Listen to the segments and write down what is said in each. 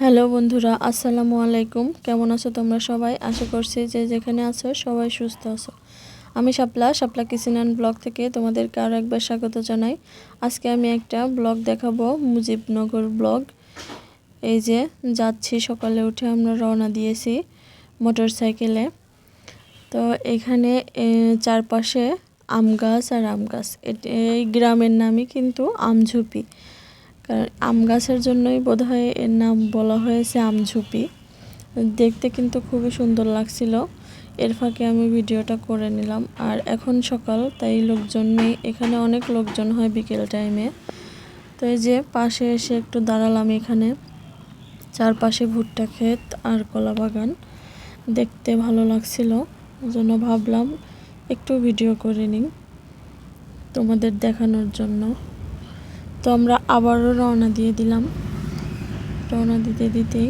Hello বন্ধুরা, আসসালামু আলাইকুম। কেমন আছো তোমরা সবাই? আশা করছি যে যেখানে আছো সবাই সুস্থ আছো। আমি শাপলা শাপলা অ্যান্ড ব্লগ থেকে তোমাদেরকে আরও একবার স্বাগত জানাই। আজকে আমি একটা ব্লগ দেখাবো, মুজিবনগর ব্লগ। এই যে, যাচ্ছি, সকালে উঠে আমরা রওনা দিয়েছি মোটর সাইকেলে তো এখানে চারপাশে আম গাছ আর আম গাছ। এই গ্রামের নামই কিন্তু আমঝুপি। কারণ আম গাছের জন্যই বোধহয় এর নাম বলা হয়েছে আমঝুপি। দেখতে কিন্তু খুবই সুন্দর লাগছিল। এর ফাঁকে আমি ভিডিওটা করে নিলাম। আর এখন সকাল, তাই লোকজন নেই। এখানে অনেক লোকজন হয় বিকেল টাইমে। তো এই যে পাশে এসে একটু দাঁড়ালাম এখানে। চারপাশে ভুট্টা ক্ষেত আর কলা বাগান। দেখতে ভালো লাগছিল জন্য ভাবলাম একটু ভিডিও করে নিই তোমাদের দেখানোর জন্য। তো আমরা আবারও রওনা দিয়ে দিলাম। রওনা দিতে দিতেই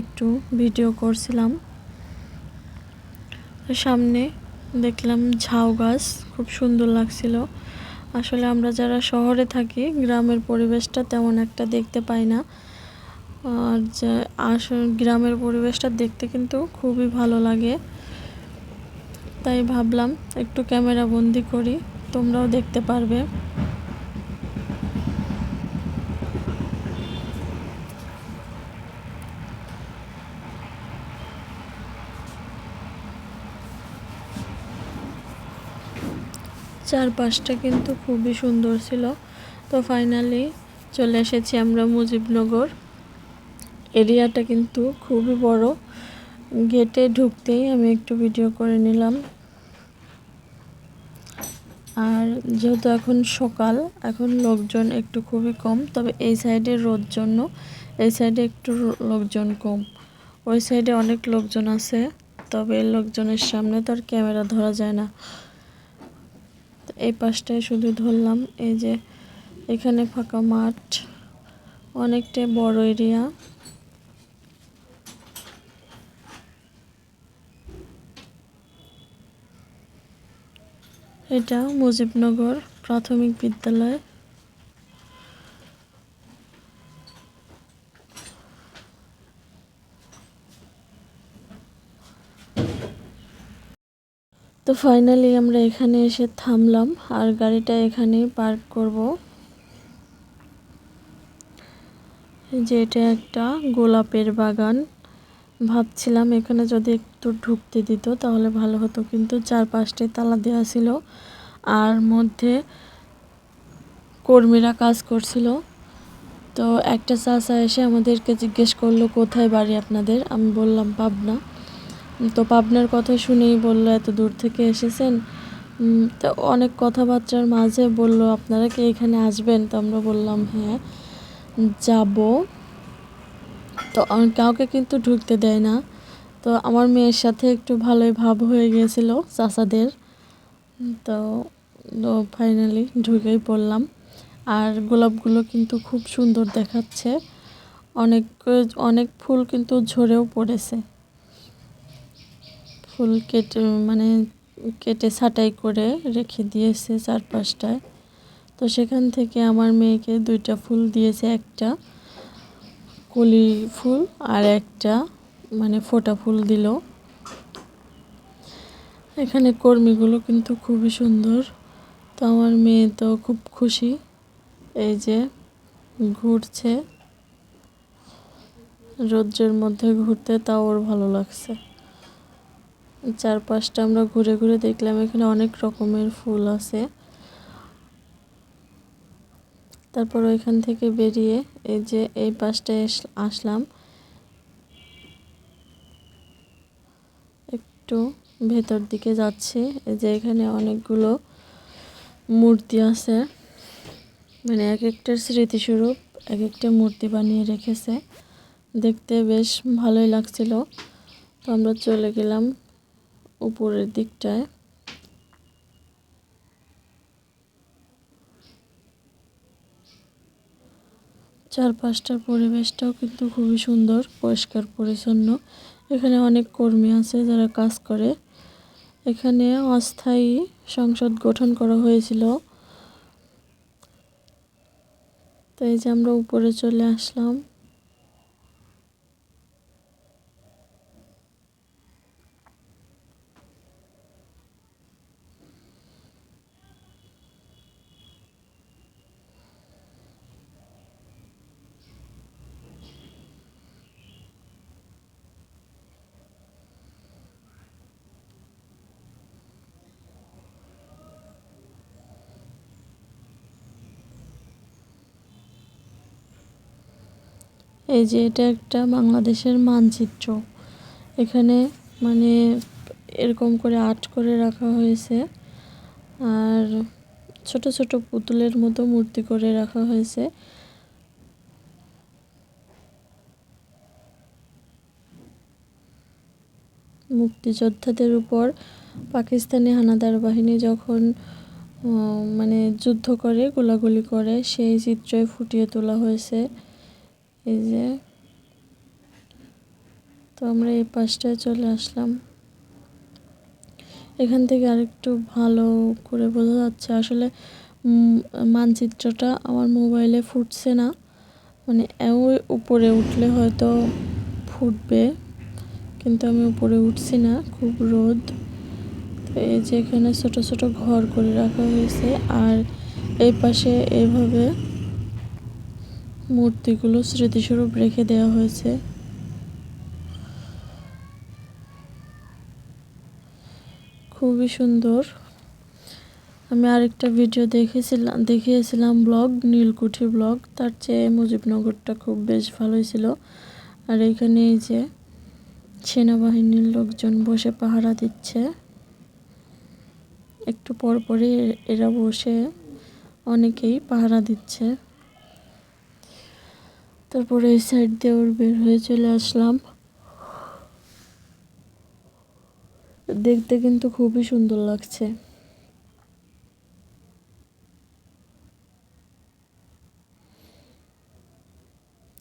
একটু ভিডিও করছিলাম। সামনে দেখলাম ঝাউ গাছ, খুব সুন্দর লাগছিল। আসলে আমরা যারা শহরে থাকি, গ্রামের পরিবেশটা তেমন একটা দেখতে পাই না। আর যে গ্রামের পরিবেশটা দেখতে কিন্তু খুবই ভালো লাগে। তাই ভাবলাম একটু ক্যামেরা বন্দি করি, তোমরাও দেখতে পারবে। চারপাশটা কিন্তু খুবই সুন্দর ছিল। তো ফাইনালি চলে এসেছি আমরা মুজিবনগর। এরিয়াটা কিন্তু খুবই বড়। গেটে ঢুকতেই আমি একটু ভিডিও করে নিলাম। আর যেহেতু এখন সকাল, এখন লোকজন একটু খুবই কম, তবে এই সাইডে রোদ জন্য, এই সাইডে একটু লোকজন কম। ওই সাইডে অনেক লোকজন আছে, তবে লোকজনের সামনে তো আর ক্যামেরা ধরা যায় না। এই পাশটায় শুধু ধরলাম, এই যে এখানে ফাঁকা মাঠ অনেকটাই বড় এরিয়া। এটা মুজিবনগর প্রাথমিক বিদ্যালয়। তো ফাইনালি আমরা এখানে এসে থামলাম আর গাড়িটা এখানেই পার্ক করব। যে এটা একটা গোলাপের বাগান। ভাবছিলাম এখানে যদি একটু ঢুকতে দিত তাহলে ভালো হতো, কিন্তু চার পাঁচটায় তালা দেওয়া ছিল আর মধ্যে কর্মীরা কাজ করছিল। তো একটা চাষা এসে আমাদেরকে জিজ্ঞেস করল, কোথায় বাড়ি আপনাদের? আমি বললাম, পাবনা। তো পাবনার কথা শুনেই বলল, এত দূর থেকে এসেছেন? তো অনেক কথাবার্তার মাঝে বলল, আপনারা কি এখানে আসবেন? তো আমরা বললাম হ্যাঁ যাব। তো কাউকে কিন্তু ঢুকতে দেয় না। তো আমার মেয়ের সাথে একটু ভালোই ভাব হয়ে গিয়েছিল, চাচাদের। তো ফাইনালি ঢুকেই পড়লাম। আর গোলাপগুলো কিন্তু খুব সুন্দর দেখাচ্ছে। অনেক অনেক ফুল কিন্তু ঝরেও পড়েছে। ফুল কেটে মানে কেটে ছাটাই করে রেখে দিয়েছে চারপাশটায়। তো সেখান থেকে আমার মেয়েকে দুইটা ফুল দিয়েছে, একটা কলি ফুল আর একটা মানে ফোটা ফুল দিল। এখানে কর্মীগুলো কিন্তু খুবই সুন্দর। তো আমার মেয়ে তো খুব খুশি, এই যে ঘুরছে। রোদ্রের মধ্যে ঘুরতে তাও ওর ভালো লাগছে। চারপাশটা আমরা ঘুরে ঘুরে দেখলাম, এখানে অনেক রকমের ফুল আছে। তারপর ওইখান থেকে বেরিয়ে এই যে এই পাশটায় আসলাম। একটু ভেতর দিকে যাচ্ছি, এই যে এখানে অনেকগুলো মূর্তি আছে। মানে এক একটা স্মৃতিস্বরূপ, এক একটা মূর্তি বানিয়ে রেখেছে। দেখতে বেশ ভালোই লাগছিল। তো আমরা চলে গেলাম উপরের দিকটায়। চারপাশটার পরিবেশটাও কিন্তু খুবই সুন্দর, পরিষ্কার, পরিচ্ছন্ন। এখানে অনেক কর্মী আছে যারা কাজ করে। এখানে অস্থায়ী সংসদ গঠন করা হয়েছিল। তো এই যে আমরা উপরে চলে আসলাম। এই যে এটা একটা বাংলাদেশের মানচিত্র। এখানে মানে এরকম করে আর্ট করে রাখা হয়েছে। আর ছোট ছোট পুতুলের মতো মূর্তি করে রাখা হয়েছে। মুক্তিযোদ্ধাদের উপর পাকিস্তানি হানাদার বাহিনী যখন মানে যুদ্ধ করে, গোলাগুলি করে, সেই চিত্রই ফুটিয়ে তোলা হয়েছে। এই যে, তো আমরা এই পাশটায় চলে আসলাম। এখান থেকে আরেকটু ভালো করে বোঝা যাচ্ছে, আসলে মানচিত্রটা আমার মোবাইলে ফুটছে না। মানে ওই উপরে উঠলে হয়তো ফুটবে, কিন্তু আমি উপরে উঠছি না, খুব রোদ। তো এই যে এখানে ছোটো ছোট ঘর করে রাখা হয়েছে, আর এই পাশে এইভাবে মূর্তিগুলো স্মৃতিস্বরূপ রেখে দেওয়া হয়েছে। খুবই সুন্দর। আমি আরেকটা ভিডিও দেখেছিলাম দেখিয়েছিলাম ব্লগ, নীলকুঠি ব্লগ। তার চেয়ে মুজিবনগরটা খুব বেশ ভালোই ছিল। আর এইখানে এই যে সেনাবাহিনীর লোকজন বসে পাহারা দিচ্ছে। একটু পরপরই এরা বসে অনেকেই পাহারা দিচ্ছে। তারপরে এই সাইড দিয়ে ওর বের হয়ে চলে আসলাম। দেখতে কিন্তু খুবই সুন্দর লাগছে।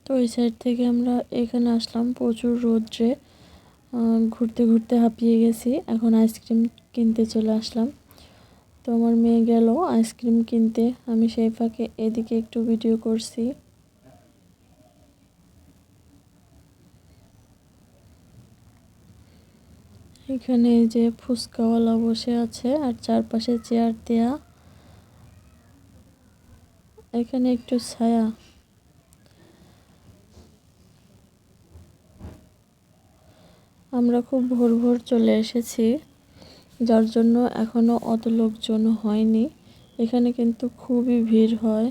তো ওই সাইড থেকে আমরা এখানে আসলাম প্রচুর রোদ্রে। ঘুরতে ঘুরতে হাঁপিয়ে গেছি। এখন আইসক্রিম কিনতে চলে আসলাম। তো আমার মেয়ে গেল আইসক্রিম কিনতে। আমি সেই ফাঁকে এদিকে একটু ভিডিও করছি। এখানে যে ফুচকাওয়ালা বসে আছে আর চারপাশে চেয়ার দেয়া। এখানে একটু ছায়া। আমরা খুব ভোর ভোর চলে এসেছি, যার জন্য এখনও অত লোকজন হয়নি। এখানে কিন্তু খুবই ভিড় হয়।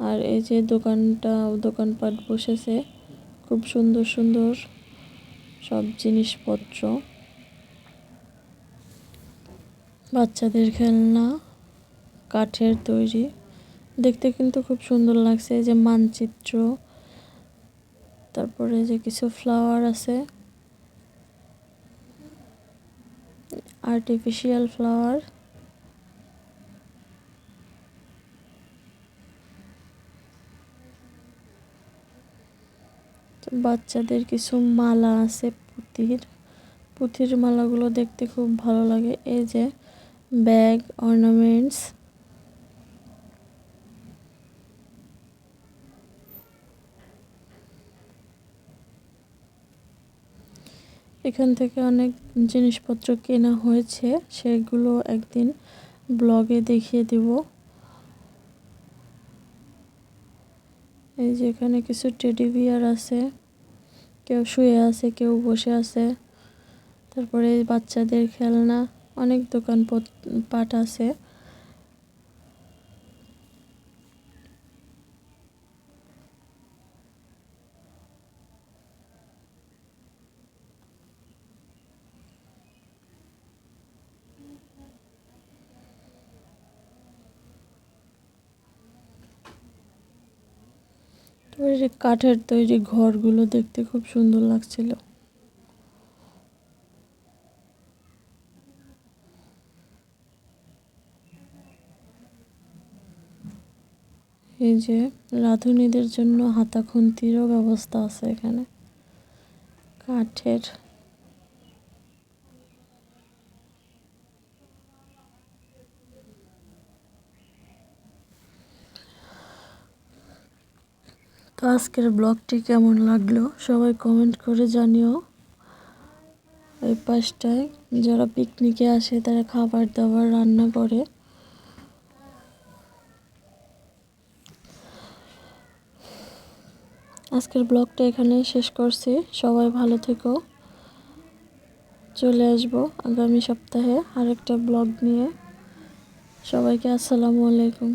আর এই যে দোকানটা, দোকানপাট বসেছে, খুব সুন্দর সুন্দর সব জিনিসপত্র। বাচ্চাদের খেলনা, কাঠের তৈরি। দেখতে কিন্তু খুব সুন্দর লাগছে যে মানচিত্র। তারপরে যে কিছু ফ্লাওয়ার আছে। আর্টিফিশিয়াল ফ্লাওয়ার বাচ্চাদের কিছু মালা আছে পুঁতির। পুঁথির মালাগুলো দেখতে খুব ভালো লাগে। এই যে ব্যাগ, অর্নামেন্টস। এখান থেকে অনেক জিনিসপত্র কেনা হয়েছে, সেগুলো একদিন ব্লগে দেখিয়ে দিব। এই যে এখানে কিছু টেডি বিয়ার আছে, কেউ শুয়ে আছে, কেউ বসে আছে। তারপরে বাচ্চাদের খেলনা। অনেক দোকান পাট আছে। তারপরে কাঠের তৈরি ঘরগুলো দেখতে খুব সুন্দর লাগছিল। এই যে রাঁধুনিদের জন্য হাতা খুন্তিরও ব্যবস্থা আছে এখানে। কাঠের তো আজকের ব্লগটি কেমন লাগল সবাই কমেন্ট করে জানিও। এই পাশটায় যারা পিকনিকে আসে তারা খাবার দাবার রান্না করে। আজকের ব্লগটা এখানে শেষ করছি। সবাই ভালো থেকো। চলে আসব আগামী সপ্তাহে আরেকটা ব্লগ নিয়ে। সবাইকে আসসালামু আলাইকুম।